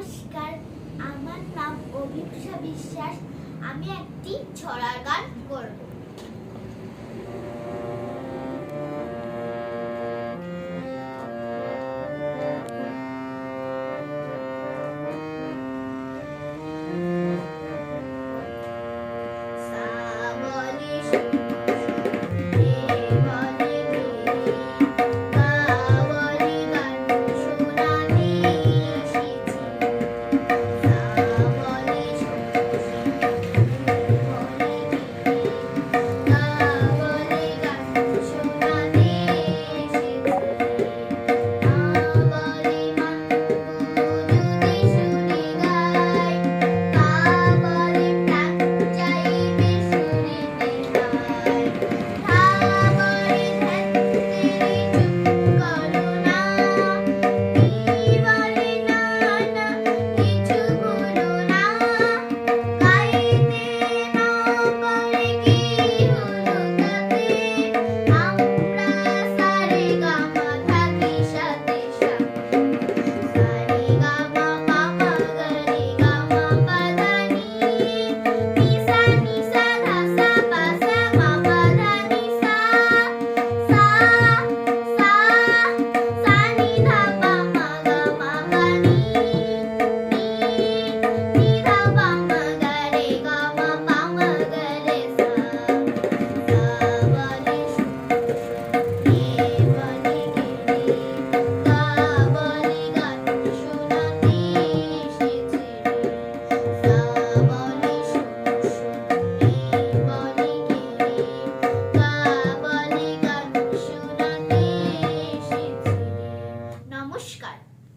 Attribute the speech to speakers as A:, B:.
A: নমস্কার আমার নাম অভিপসা বিশ্বাস আমি একটি ছড়ার গান করব Thank you.